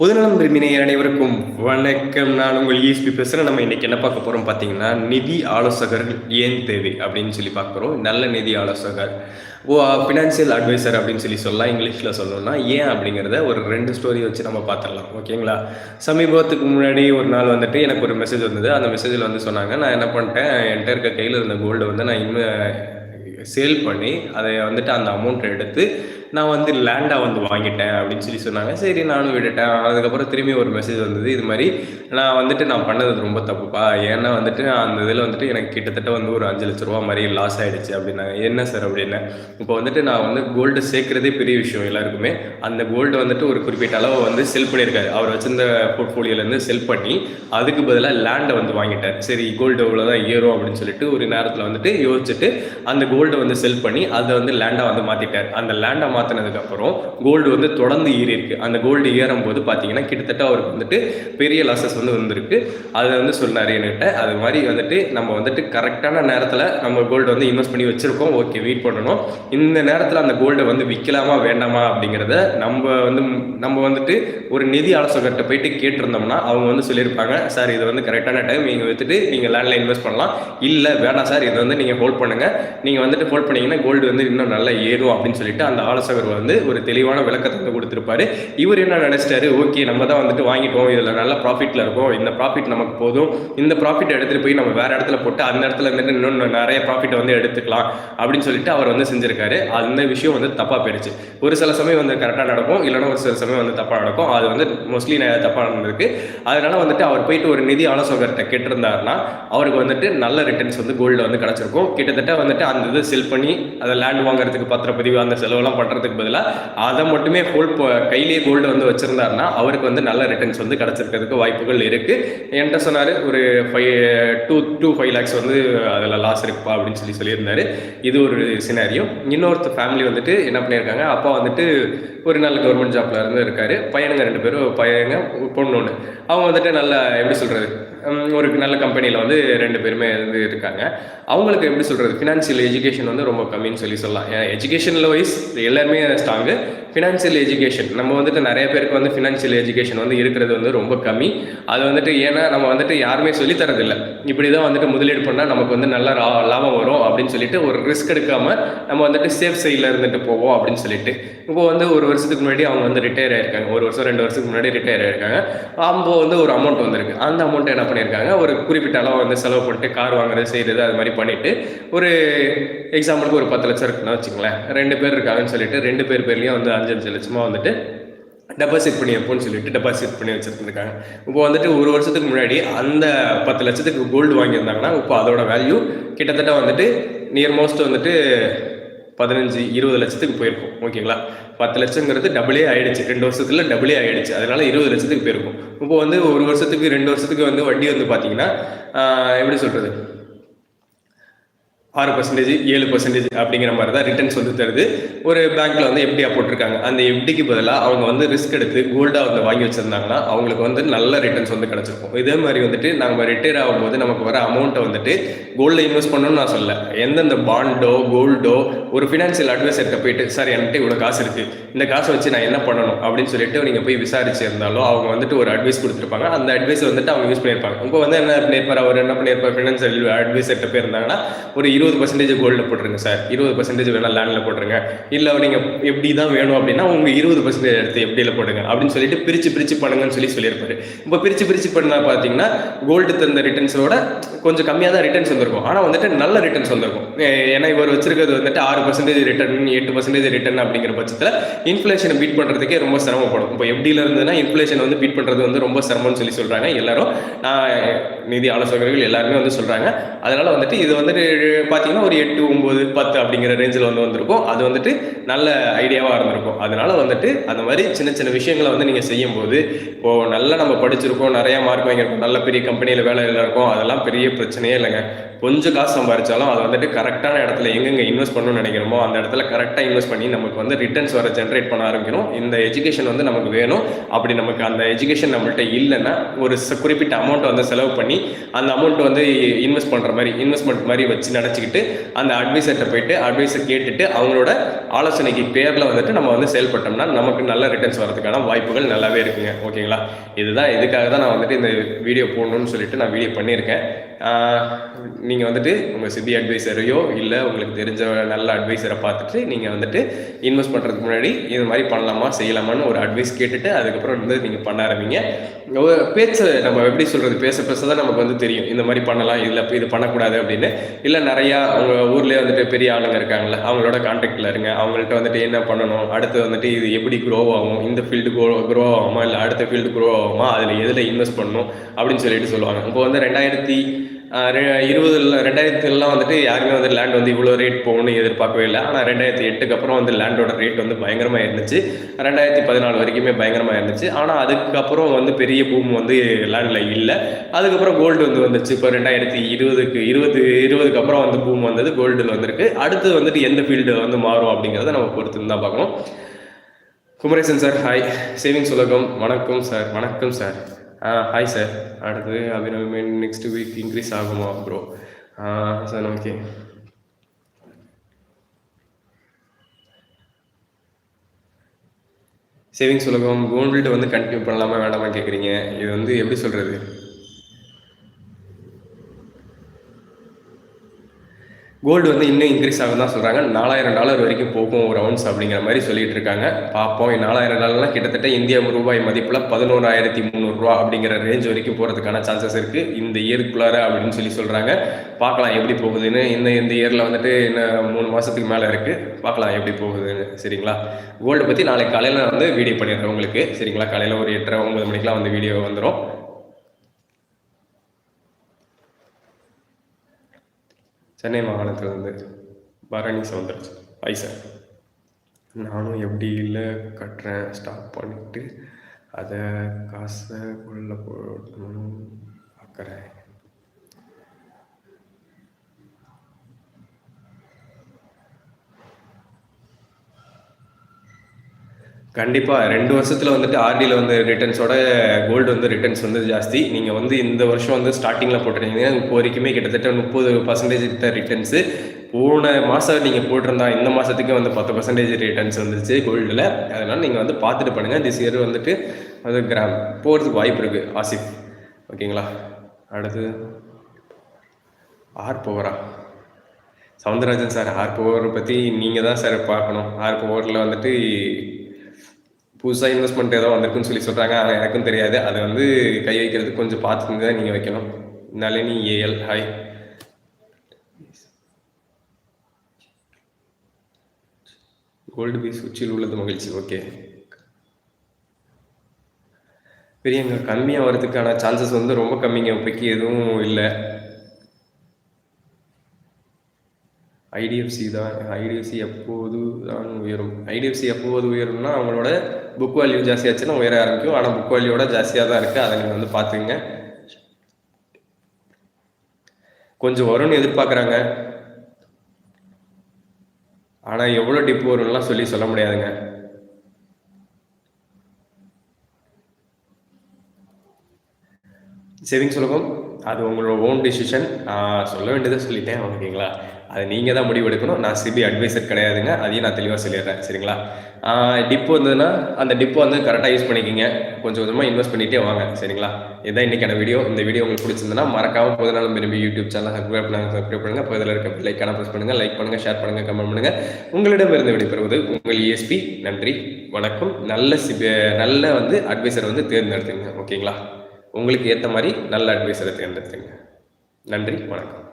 பொதுநலம் விரும்பினை அனைவருக்கும் வணக்கம். நான் உங்கள் இஎஸ்பி பேசுகிறேன் நம்ம இன்றைக்கி என்ன பார்க்க போகிறோம் பார்த்தீங்கன்னா நிதி ஆலோசகர்கள் ஏன் தேவை அப்படின்னு சொல்லி பார்க்க போகிறோம் நல்ல நிதி ஆலோசகர். ஓ ஃபினான்சியல் அட்வைசர் அப்படின்னு சொல்லி சொல்லலாம். இங்கிலீஷில் சொல்லணும்னா ஏன் அப்படிங்கிறத ஒரு ரெண்டு ஸ்டோரி வச்சு நம்ம பார்த்துடலாம். ஓகேங்களா சமீபத்துக்கு முன்னாடி ஒரு நாள் வந்துட்டு எனக்கு ஒரு மெசேஜ் வந்தது. அந்த மெசேஜில் வந்து சொன்னாங்க நான் என்ன பண்ணிட்டேன்? என்கிட்ட இருக்க கையில் இருந்த கோல்டு வந்து நான் இன்னும் சேல் பண்ணி அதை வந்துட்டு அந்த அமௌண்ட்டை எடுத்து நான் வந்து லேண்டாக வந்து வாங்கிட்டேன் அப்படின்னு சொல்லி சொன்னாங்க. சரி நானும் விட்டுட்டேன். அதுக்கப்புறம் திரும்பி ஒரு மெசேஜ் வந்தது இது மாதிரி நான் வந்துட்டு நான் பண்ணது ரொம்ப தப்புப்பா. ஏன்னா வந்துட்டு அந்த இதில் வந்துட்டு எனக்கு கிட்டத்தட்ட வந்து ஒரு அஞ்சு லட்ச ரூபா மாதிரி லாஸ் ஆகிடுச்சு அப்படின்னாங்க. என்ன சார் அப்படின்னு? இப்போ வந்துட்டு நான் வந்து கோல்டு சேர்க்குறதே பெரிய விஷயம் எல்லாருக்குமே. அந்த கோல்டு வந்துட்டு ஒரு குறிப்பிட்ட அளவு வந்து செல் பண்ணியிருக்காரு. அவர் வச்சிருந்த போர்ட்ஃபோலியோலேருந்து செல் பண்ணி அதுக்கு பதிலாக லேண்டை வந்து வாங்கிட்டார். சரி கோல்டு இவ்வளோதான் ஏறும் அப்படின்னு சொல்லிட்டு ஒரு நேரத்தில் வந்துட்டு யோசிச்சுட்டு அந்த கோல்டை வந்து செல் பண்ணி அதை வந்து லேண்டாக வந்து மாற்றிட்டார் அந்த லேண்டை மாற்றினதுக்கப்புறம் கோல்டு வந்து தொடர்ந்து ஏறி இருக்கு. அந்த கோல்டு ஏறும் போது பார்த்தீங்கன்னா கிட்டத்தட்ட அவருக்கு வந்துட்டு பெரிய லாசஸ் வந்து வந்திருக்கு. அதை வந்து சொன்னார் என்கிட்ட. அது மாதிரி வந்துட்டு நம்ம வந்துட்டு கரெக்டான நேரத்தில் நம்ம கோல்டு வந்து இன்வெஸ்ட் பண்ணி வச்சுருக்கோம். ஓகே வெயிட் பண்ணணும். இந்த நேரத்தில் அந்த கோல்டை வந்து விற்கலாமா வேண்டாமா அப்படிங்கிறத நம்ம வந்து நம்ம வந்துட்டு ஒரு நிதி ஆலோசகர்கிட்ட போயிட்டு கேட்டிருந்தோம்னா அவங்க வந்து சொல்லியிருப்பாங்க சார் இது வந்து கரெக்டான டைம் நீங்கள் வித்துட்டு நீங்கள் லேண்டில் இன்வெஸ்ட் பண்ணலாம். இல்லை வேணாம் சார் இதை வந்து நீங்கள் ஹோல்ட் பண்ணுங்கள் நீங்கள் வந்துட்டு ஹோல்ட் பண்ணிங்கன்னா கோல்டு வந்து இன்னும் நல்லா ஏறும் அப்படின்னு சொல்லிட்டு அந்த ஆலோசகர் வந்து ஒரு தெளிவான விளக்கத்தை வந்து கொடுத்துருப்பாரு. இவர் என்ன நினைச்சிட்டாரு? ஓகே நம்ம தான் வந்துட்டு வாங்கிட்டோம். இதில் நல்ல ப்ராஃபிட்டில் இருக்கும். இந்த ப்ராஃபிட் நமக்கு போதும். இந்த ப்ராஃபிட் எடுத்துகிட்டு போய் நம்ம வேற இடத்துல போட்டு அந்த இடத்துல இருந்துட்டு இன்னும் நிறைய ப்ராஃபிட் வந்து எடுத்துக்கலாம் அப்படின்னு சொல்லிட்டு அவர் வந்து செஞ்சிருக்காரு. அந்த விஷயம் வந்து தப்பாக போயிடுச்சு. ஒரு சில சமயம் வந்து கரெக்டாக நடக்கும். இல்லைன்னா ஒரு சில சமயம் வந்து தப்பாக நடக்கும். அது வந்து மோஸ்ட்லி தப்பாக நடந்திருக்கு. அதனால வந்துட்டு அவர் போயிட்டு ஒரு நிதி ஆலோசகர்கிட்ட கேட்டிருந்தாருன்னா அவருக்கு வந்துட்டு நல்ல ரிட்டர்ன்ஸ் வந்து கோல்டில் வந்து கிடச்சிருக்கும். கிட்டத்தட்ட வந்துட்டு அந்த இது செல் பண்ணி அதை லேண்ட் வாங்குறதுக்கு பத்திரப்பதிவு அந்த செலவெல்லாம் பண்ணுறதுக்கு பதிலாக அதை மட்டுமே ஹோல்ட் கையிலேயே கோல்டு வந்து வச்சுருந்தாருன்னா அவருக்கு வந்து நல்ல ரிட்டர்ன்ஸ் வந்து கிடச்சிருக்கிறதுக்கு வாய்ப்புகள் இருக்குது என்கிட்ட சொன்னார் ஒரு five two two five lakhs வந்து அதில் லாஸ் இருக்குப்பா அப்படின்னு சொல்லி சொல்லியிருந்தாரு. இது ஒரு சினாரியோ இன்னொருத்த ஃபேமிலி வந்துட்டு என்ன பண்ணியிருக்காங்க அப்பா வந்துட்டு ஒரு நல்ல கவர்மெண்ட் ஜாப்ல இருந்து இருக்காரு. பையனுங்க ரெண்டு பேரும் பையனுங்க பொண்ணு ஒன்று அவங்க வந்துட்டு நல்லா எப்படி சொல்கிறது ஒரு நல்ல கம்பெனியில் வந்து ரெண்டு பேருமே வந்து இருக்காங்க. அவங்களுக்கு எப்படி சொல்கிறது ஃபினான்ஷியல் எஜுகேஷன் வந்து ரொம்ப கம்மின்னு சொல்லி சொல்லலாம். எஜுகேஷனில் வைஸ் எல்லாருமே ஸ்ட்ராங்கு ஃபினான்ஷியல் எஜுகேஷன் நம்ம வந்துட்டு நிறைய பேருக்கு வந்து ஃபினான்ஷியல் எஜுகேஷன் வந்து இருக்கிறது வந்து ரொம்ப கம்மி. அது வந்துட்டு ஏன்னா நம்ம வந்துட்டு யாருமே சொல்லித் தரதில்லை இப்படி தான் வந்துட்டு முதலீடு பண்ணால் நமக்கு வந்து நல்ல லாபம் வரும் அப்படின்னு சொல்லிட்டு ஒரு ரிஸ்க் எடுக்காமல் நம்ம வந்துட்டு சேஃப் சைடில் இருந்துட்டு போவோம் அப்படின்னு சொல்லிட்டு. இப்போ வந்து ஒரு வருஷத்துக்கு முன்னாடி அவங்க வந்து ரிட்டையர் ஆயிருக்காங்க. ஒரு வருஷம் ரெண்டு வருஷத்துக்கு முன்னாடி ரிட்டையர் ஆயிருக்காங்க. அப்போ வந்து ஒரு அமௌண்ட் வந்திருக்கு. அந்த அமௌண்ட் என்ன பண்ணியிருக்காங்க? ஒரு குறிப்பிட்ட அளவு வந்து செலவு பண்ணிட்டு கார் வாங்குறது செய்கிறது அது மாதிரி பண்ணிட்டு ஒரு எக்ஸாம்பிளுக்கு ஒரு பத்து லட்சம் இருக்குன்னு வச்சுங்களேன் ரெண்டு பேர் இருக்காங்கன்னு சொல்லிட்டு ரெண்டு பேர் பேர்லேயும் வந்து அஞ்சு அஞ்சு லட்சமாக வந்துட்டு டெபாசிட் பண்ணி வைப்போம்னு சொல்லிட்டு டெபாசிட் பண்ணி வச்சுருந்துருக்காங்க இப்போ வந்துட்டு ஒரு வருஷத்துக்கு முன்னாடி அந்த பத்து லட்சத்துக்கு கோல்டு வாங்கியிருந்தாங்கன்னா இப்போ அதோட வேல்யூ கிட்டத்தட்ட வந்துட்டு நியர் மோஸ்ட் வந்துட்டு பதினஞ்சு இருபது லட்சத்துக்கு போயிருக்கும். ஓகேங்களா? பத்து லட்சங்கிறது டபுளே ஆயிடுச்சு. ரெண்டு வருஷத்துல டபுளே ஆயிடுச்சு. அதனால இருபது லட்சத்துக்கு போயிருக்கும். இப்போ வந்து ஒரு வருஷத்துக்கு ரெண்டு வருஷத்துக்கு வந்து வட்டி வந்து பார்த்தீங்கன்னா எப்படி சொல்றது? ஆறு பர்சன்டேஜ் ஏழு பர்சன்டேஜ் அப்படிங்கிற மாதிரி தான் ரிட்டர்ன்ஸ் வந்து தருது. ஒரு பேங்க்ல வந்து எப்படியா போட்டிருக்காங்க. அந்த எப்படிக்கு பதிலாக அவங்க வந்து ரிஸ்க் எடுத்து கோல்டாக வந்து வாங்கி வச்சிருந்தாங்கன்னா அவங்களுக்கு வந்து நல்ல ரிட்டர்ன்ஸ் வந்து கிடைச்சிருக்கும். இதே மாதிரி வந்துட்டு நம்ம ரிட்டையர் ஆகும்போது நமக்கு வர அமௌண்ட்டை வந்துட்டு கோல்டில் இன்வெஸ்ட் பண்ணணும்னு நான் சொல்ல எந்தெந்த பாண்டோ கோல்டோ ஒரு ஃபினான்ஷியல் அட்வைசர்கிட்ட போயிட்டு சார் என்கிட்ட இவ்வளோ காசு இருக்கு. இந்த காசை வச்சு நான் என்ன பண்ணணும்? அப்படின்னு சொல்லிட்டு நீங்கள் போய் விசாரிச்சு இருந்தாலும் அவங்க வந்துட்டு ஒரு அட்வைஸ் கொடுத்துருப்பாங்க. அந்த அட்வைஸ் வந்துட்டு அவங்க யூஸ் பண்ணியிருப்பாங்க. இப்போ வந்து என்ன பண்ணியிருப்பார்? அவர் என்ன பண்ணியிருப்பார்? ஃபினான்சியல் அட்வைசர்கிட்ட போயிருந்தாங்கன்னா ஒரு இருபது பர்சன்டேஜ் கோல்டில் போட்டுருங்க சார் இருபது பர்சன்டேஜ் வேணால் லேண்டில் போட்டுருங்க. இல்லை நீங்கள் எப்படி தான் வேணும் அப்படின்னா உங்கள் இருபது பர்சன்டேஜ் எடுத்து எப்படியில் போடுங்க அப்படின்னு சொல்லிட்டு பிரித்து பிரித்து பண்ணுங்கன்னு சொல்லி சொல்லியிருப்பாரு. இப்போ பிரித்து பிரித்து பண்ணால் பார்த்தீங்கன்னா கோல்டு தந்த ரிட்டர்ன்ஸோட கொஞ்சம் கம்மியாக தான் ரிட்டர்ன்ஸ் வந்திருக்கும். ஆனால் வந்துட்டு நல்ல ரிட்டர்ன்ஸ் வந்திருக்கும். ஏன்னா இவர் வச்சிருக்கிறது வந்துட்டு ஆறு பர்சன்டேஜ் ரிட்டர்ன் எட்டு பர்சன்டேஜ் ரிட்டர்ன் அப்படிங்கிற பட்சத்தில் இன்ஃப்ளேஷனை பீட் பண்ணுறதுக்கே ரொம்ப சிரமப்படும். இப்போ எப்படியில் இருந்ததுன்னா இன்ஃப்ளேஷன் வந்து பீட் பண்ணுறது வந்து ரொம்ப சிரமம்னு சொல்லி சொல்கிறாங்க எல்லாரும் நான் நிதி ஆலோசகர்கள் எல்லாருமே வந்து சொல்கிறாங்க அதனால் வந்துட்டு இது வந்துட்டு பார்த்தீங்கன்னா ஒரு எட்டு ஒம்பது பத்து அப்படிங்கிற ரேஞ்சில் வந்து வந்திருக்கும். அது வந்துட்டு நல்ல ஐடியாவாக இருந்திருக்கும். அதனால வந்துட்டு அந்த மாதிரி சின்ன சின்ன விஷயங்களை வந்து நீங்கள் செய்யும்போது இப்போ நல்லா நம்ம படிச்சிருக்கோம் நிறைய மார்க் வாங்கியிருக்கோம் நல்ல பெரிய கம்பெனியில் வேலையில் இருக்கோம் அதெல்லாம் பெரிய பிரச்சனையே இல்லைங்க. கொஞ்சம் காசு சம்பாரிச்சாலும் அதை வந்துட்டு கரெக்டான இடத்துல எங்கெங்கே இன்வெஸ்ட் பண்ணணும்னு நினைக்கிறோமோ அந்த இடத்துல கரெக்டாக இன்வெஸ்ட் பண்ணி நமக்கு வந்து ரிட்டர்ன்ஸ் வர ஜென்ரேட் பண்ண ஆரம்பிக்கணும் இந்த எஜுகேஷன் வந்து நமக்கு வேணும். அப்படி நமக்கு அந்த எஜுகேஷன் நம்மள்ட்ட இல்லைன்னா ஒரு குறிப்பிட்ட அமௌண்ட் வந்து செலவு பண்ணி அந்த அமௌண்ட் வந்து இன்வெஸ்ட் பண்ணுற மாதிரி இன்வெஸ்ட்மெண்ட் மாதிரி வச்சு நினச்சிக்கிட்டு அந்த அட்வைசர்கிட்ட போயிட்டு அட்வைஸை கேட்டுட்டு அவங்களோட ஆலோசனைக்கு பேரில் வந்துட்டு நம்ம வந்து செயல்பட்டோம்னா நமக்கு நல்ல ரிட்டர்ன்ஸ் வரதுக்கான வாய்ப்புகள் நல்லாவே இருக்குங்க. ஓகேங்களா? இதுதான் இதுக்காக தான் நான் வந்துட்டு இந்த வீடியோ போடணும்னு சொல்லிட்டு நான் வீடியோ பண்ணியிருக்கேன். நீங்கள் வந்துட்டு உங்கள் சிபி அட்வைசரையோ இல்லை உங்களுக்கு தெரிஞ்ச நல்ல அட்வைசரை பார்த்துட்டு நீங்கள் வந்துட்டு இன்வெஸ்ட் பண்ணுறதுக்கு முன்னாடி இது மாதிரி பண்ணலாமா செய்யலாமான்னு ஒரு அட்வைஸ் கேட்டுட்டு அதுக்கப்புறம் வந்து நீங்கள் பண்ண ஆரம்பிங்க. பேச்சை நம்ம எப்படி சொல்கிறது பேச பேச தான் நமக்கு வந்து தெரியும். இந்த மாதிரி பண்ணலாம் இதில் இது பண்ணக்கூடாது அப்படின்னு. இல்லை நிறையா அவங்க ஊர்லேயே வந்துட்டு பெரிய ஆளுங்க இருக்காங்கள அவங்களோட கான்டாக்டில் இருங்க. அவங்கள்ட்ட வந்துட்டு என்ன பண்ணணும் அடுத்து வந்துட்டு இது எப்படி க்ரோ ஆகும் இந்த ஃபீல்டு க்ரோ க்ரோ ஆகுமா இல்லை அடுத்த ஃபீல்டு க்ரோ ஆகுமா அதில் எதில் இன்வெஸ்ட் பண்ணணும் அப்படின்னு சொல்லிட்டு சொல்லுவாங்க. இப்போ வந்து ரெண்டாயிரத்தி இருபதுல ரெண்டாயிரத்துலலாம் வந்துட்டு யாருமே வந்து லேண்ட் வந்து இவ்வளோ ரேட் போகணும்னு எதிர்பார்க்கவே இல்லை. ஆனால் ரெண்டாயிரத்தி எட்டுக்கு அப்புறம் வந்து லேண்டோட ரேட் வந்து பயங்கரமாக இருந்துச்சு ரெண்டாயிரத்தி பதினாலு வரைக்குமே பயங்கரமாக இருந்துச்சு ஆனால் அதுக்கப்புறம் வந்து பெரிய பூம் வந்து லேண்டில் இல்லை. அதுக்கப்புறம் கோல்டு வந்து வந்துச்சு. இப்போ ரெண்டாயிரத்தி இருபதுக்கு இருபது இருபதுக்கு அப்புறம் வந்து பூம் வந்தது கோல்டில் வந்திருக்கு. அடுத்து வந்துட்டு எந்த ஃபீல்டு வந்து மாறும் அப்படிங்கிறத நம்ம பொறுத்து தான் பார்க்கணும். குமரேசன் சார் ஹாய் சேவிங்ஸ் உலகம். வணக்கம் சார். வணக்கம் சார். ஹாய் சார் அடுத்து அபிநவ் நெக்ஸ்ட் வீக் இன்க்ரீஸ் ஆகுமா ப்ரோ சார் ஓகே சேவிங்ஸ் உலகம் கோல்டு வந்து கண்டினியூ பண்ணலாமா வேண்டாமா கேட்குறீங்க இது வந்து எப்படி சொல்கிறது கோல்டு வந்து இன்னும் இன்க்ரீஸ் ஆகும் தான் சொல்கிறாங்க நாலாயிரம் டாலர் வரைக்கும் போகும் ஒரு அவுன்ஸ் அப்படிங்கிற மாதிரி சொல்லிட்டு இருக்காங்க பார்ப்போம் நாலாயிரம் டாலர்லாம் கிட்டத்தட்ட இந்திய ரூபாய் மதிப்பில் பதினோராயிரத்தி முந்நூறுரூவா அப்படிங்கிற ரேஞ்ச் வரைக்கும் போகிறதுக்கான சான்சஸ் இருக்குது இந்த இயருக்குள்ளார அப்படின்னு சொல்லி சொல்கிறாங்க பார்க்கலாம் எப்படி போகுதுன்னு. இந்த இந்த இயரில் வந்துட்டு இன்னும் மூணு மாதத்துக்கு மேலே இருக்குது பார்க்கலாம் எப்படி போகுதுன்னு. சரிங்களா? கோல்டு பற்றி நாளைக்கு காலையில் வந்து வீடியோ பண்ணிடுறேன் உங்களுக்கு. சரிங்களா? காலையில் ஒரு எட்டரை ஒன்பது மணிக்கெலாம் வந்து வீடியோ வந்துடும் சென்னை மாகாணத்துலேருந்து பரணி சவுந்தரஜ் ஐ சார் நானும் எப்படி இல்லை கட்டுறேன் ஸ்டாப் பண்ணிவிட்டு அதை காசை உள்ள போடணும் பார்க்குறேன் கண்டிப்பாக ரெண்டு வருஷத்தில் வந்துட்டு ஆர்டியில் வந்து ரிட்டர்ன்ஸோட கோல்டு வந்து ரிட்டர்ன்ஸ் வந்து ஜாஸ்தி. நீங்கள் வந்து இந்த வருஷம் வந்து ஸ்டார்டிங்கில் போட்டிருந்தீங்கன்னா இப்போ வரைக்குமே கிட்டத்தட்ட முப்பது பர்சன்டேஜ் கிட்ட ரிட்டர்ன்ஸு போன மாதம் நீங்கள் போட்டிருந்தா இந்த மாதத்துக்கு வந்து பத்து பர்சன்டேஜ் ரிட்டர்ன்ஸ் வந்துச்சு கோல்டில் அதனால் நீங்கள் வந்து பார்த்துட்டு பண்ணுங்கள் திஸ் இயர் வந்துட்டு அது கிராம் போகிறதுக்கு வாய்ப்பு இருக்குது ஆசிஃப் ஓகேங்களா? அடுத்து ஆர் பவரா சவுந்தரராஜன் சார் ஆர் பவர் பற்றி நீங்கள் தான் சார் பார்க்கணும். ஆர் பவரில் வந்துட்டு புதுசாக இன்வெஸ்ட்மெண்ட் ஏதோ வந்திருக்குன்னு சொல்லி சொல்கிறாங்க ஆனால் எனக்கும் தெரியாது. அதை வந்து கை வைக்கிறதுக்கு கொஞ்சம் பார்த்துருந்து தான் நீங்கள் வைக்கணும். Nalini AL hi gold piece உச்சியில் உள்ளது மகிழ்ச்சி. ஓகே பெரியங்க கம்மியாக வரதுக்கான சான்சஸ் வந்து ரொம்ப கம்மிங்க. இப்போக்கி எதுவும் இல்லை. ஐடிஎஃப்சி தான். ஐடிஎஃப்சி எப்போது தான் உயரும். ஐடிஎஃப்சி எப்போது உயரும்னா அவங்களோட புக் வேல்யூ ஜாஸ்தியாச்சுன்னா உயர ஆரம்பிக்கும் ஆனால் புக் வேல்யூட ஜாஸ்தியாக தான் இருக்குது அதை நீங்கள் வந்து பார்த்துங்க கொஞ்சம் வரும்னு எதிர்பார்க்குறாங்க. ஆனால் எவ்வளோ டிப் வரும்லாம் சொல்லி சொல்ல முடியாதுங்க. சேவிங்ஸ் உலகம் அது உங்களோட ஓன் டிசிஷன் நான் சொல்ல வேண்டியதை சொல்லிட்டேன். ஓகேங்களா? அதை நீங்கள் தான் முடிவு எடுக்கணும் நான் சிபி அட்வைசர் கிடையாதுங்க. அதையும் நான் தெளிவாக சொல்லிடுறேன். சரிங்களா? டிப்போ இருந்ததுன்னா அந்த டிப்போ வந்து கரெக்டாக யூஸ் பண்ணிக்கிங்க. கொஞ்சம் கொஞ்சமாக இன்வெஸ்ட் பண்ணிகிட்டே வாங்க. சரிங்களா? இதுதான் இன்றைக்கான வீடியோ இந்த வீடியோ உங்களுக்கு பிடிச்சிருந்தனா மறக்காமல் பொது நாளும் விரும்பி யூடியூப் சேனல் சப்ஸ்கிரைப் பண்ணுங்கள் சப்ஸ்கிரைப் பண்ணுங்கள் பகுதியில் இருக்க லைக்கான ப்ரெஸ் பண்ணுங்கள் லைக் பண்ணுங்கள் ஷேர் பண்ணுங்கள் கமெண்ட் பண்ணுங்கள் உங்களிடம் இருந்து விடைபெறுவது உங்கள் இஎஸ்பி நன்றி வணக்கம். நல்ல சிபி நல்ல வந்து அட்வைசர் வந்து தேர்ந்தெடுத்துங்க. ஓகேங்களா உங்களுக்கு ஏற்ற மாதிரி நல்ல அட்வைஸரை தேர்ந்தெடுத்துங்க. நன்றி வணக்கம்.